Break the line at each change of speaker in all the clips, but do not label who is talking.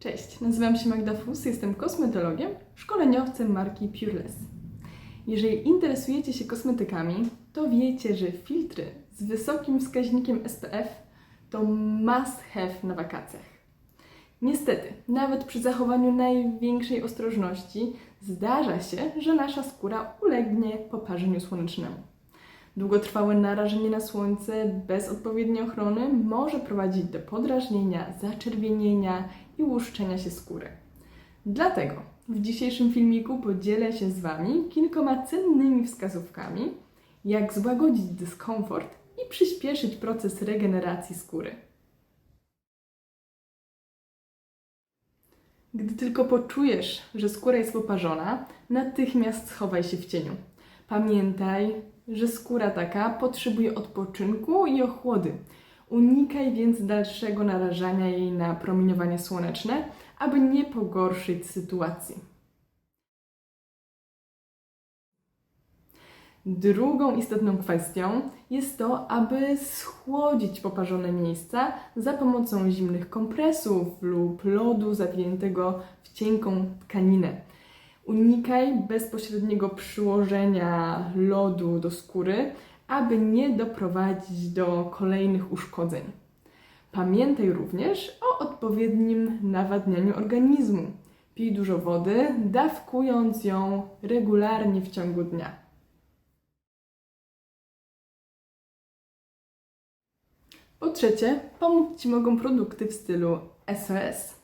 Cześć, nazywam się Magda Fus, jestem kosmetologiem, szkoleniowcem marki Pureless. Jeżeli interesujecie się kosmetykami, to wiecie, że filtry z wysokim wskaźnikiem SPF to must have na wakacjach. Niestety, nawet przy zachowaniu największej ostrożności zdarza się, że nasza skóra ulegnie poparzeniu słonecznemu. Długotrwałe narażenie na słońce bez odpowiedniej ochrony może prowadzić do podrażnienia, zaczerwienienia i łuszczenia się skóry. Dlatego w dzisiejszym filmiku podzielę się z Wami kilkoma cennymi wskazówkami, jak złagodzić dyskomfort i przyspieszyć proces regeneracji skóry. Gdy tylko poczujesz, że skóra jest poparzona, natychmiast schowaj się w cieniu. Pamiętaj, że skóra taka potrzebuje odpoczynku i ochłody. Unikaj więc dalszego narażania jej na promieniowanie słoneczne, aby nie pogorszyć sytuacji. Drugą istotną kwestią jest to, aby schłodzić poparzone miejsca za pomocą zimnych kompresów lub lodu zawiniętego w cienką tkaninę. Unikaj bezpośredniego przyłożenia lodu do skóry, aby nie doprowadzić do kolejnych uszkodzeń. Pamiętaj również o odpowiednim nawadnianiu organizmu. Pij dużo wody, dawkując ją regularnie w ciągu dnia. Po trzecie, pomóc Ci mogą produkty w stylu SOS.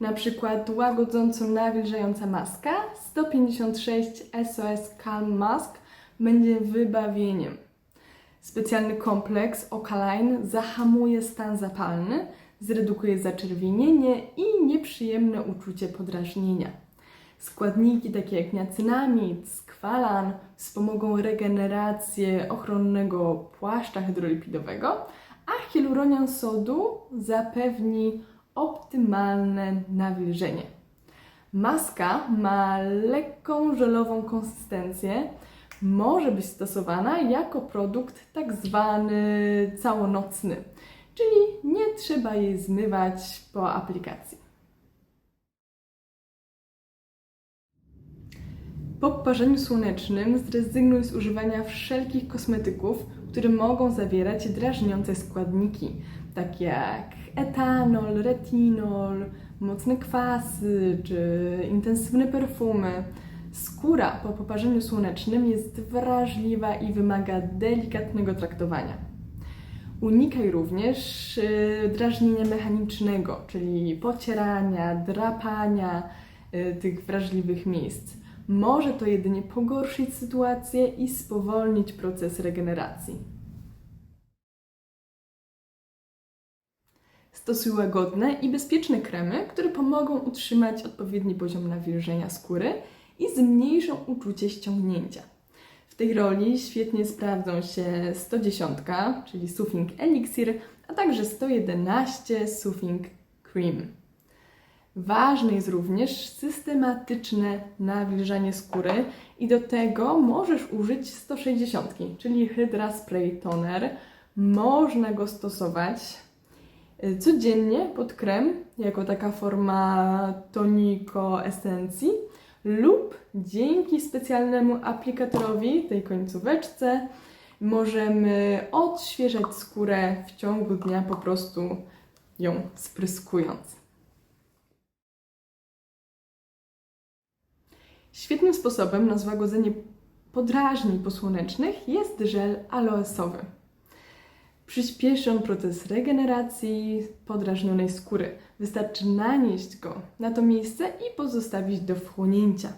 Na przykład łagodząco nawilżająca maska 156 SOS Calm Mask będzie wybawieniem. Specjalny kompleks Ocaline zahamuje stan zapalny, zredukuje zaczerwienienie i nieprzyjemne uczucie podrażnienia. Składniki takie jak niacynamid, skwalan wspomogą regenerację ochronnego płaszcza hydrolipidowego, a hialuronian sodu zapewni optymalne nawilżenie. Maska ma lekką żelową konsystencję, może być stosowana jako produkt tak zwany całonocny, czyli nie trzeba jej zmywać po aplikacji. Po poparzeniu słonecznym zrezygnuj z używania wszelkich kosmetyków, które mogą zawierać drażniące składniki, takie jak etanol, retinol, mocne kwasy czy intensywne perfumy. Skóra po poparzeniu słonecznym jest wrażliwa i wymaga delikatnego traktowania. Unikaj również y, drażnienia mechanicznego, czyli pocierania, drapania y, tych wrażliwych miejsc. Może to jedynie pogorszyć sytuację i spowolnić proces regeneracji. Stosuj łagodne i bezpieczne kremy, które pomogą utrzymać odpowiedni poziom nawilżenia skóry i zmniejszą uczucie ściągnięcia. W tej roli świetnie sprawdzą się 110, czyli Soothing Elixir, a także 111 Soothing Cream. Ważne jest również systematyczne nawilżanie skóry i do tego możesz użyć 160, czyli Hydra Spray Toner. Można go stosować y, codziennie pod krem, jako taka forma toniko esencji lub dzięki specjalnemu aplikatorowi, tej końcóweczce, możemy odświeżać skórę w ciągu dnia, po prostu ją spryskując. Świetnym sposobem na złagodzenie podrażnień posłonecznych jest żel aloesowy. Przyspieszy on proces regeneracji podrażnionej skóry. Wystarczy nanieść go na to miejsce i pozostawić do wchłonięcia.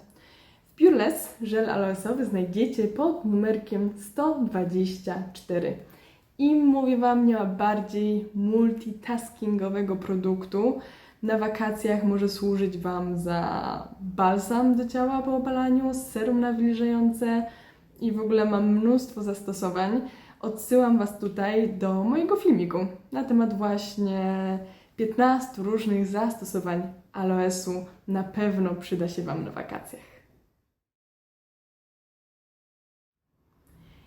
W Pureless żel aloesowy znajdziecie pod numerkiem 124. I mówię Wam, nie ma bardziej multitaskingowego produktu. Na wakacjach może służyć Wam za balsam do ciała po opalaniu, serum nawilżające i w ogóle mam mnóstwo zastosowań. Odsyłam Was tutaj do mojego filmiku na temat właśnie 15 różnych zastosowań aloesu. Na pewno przyda się Wam na wakacjach.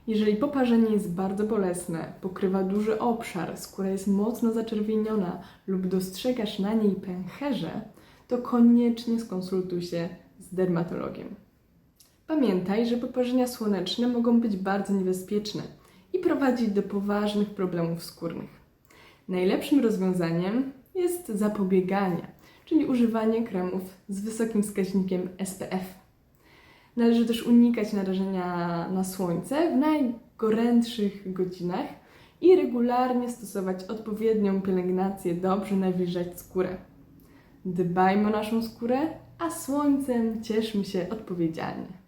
Jeżeli poparzenie jest bardzo bolesne, pokrywa duży obszar, skóra jest mocno zaczerwieniona lub dostrzegasz na niej pęcherze, to koniecznie skonsultuj się z dermatologiem. Pamiętaj, że poparzenia słoneczne mogą być bardzo niebezpieczne i prowadzić do poważnych problemów skórnych. Najlepszym rozwiązaniem jest zapobieganie, czyli używanie kremów z wysokim wskaźnikiem SPF. Należy też unikać narażenia na słońce w najgorętszych godzinach i regularnie stosować odpowiednią pielęgnację, dobrze nawilżać skórę. Dbajmy o naszą skórę, a słońcem cieszmy się odpowiedzialnie.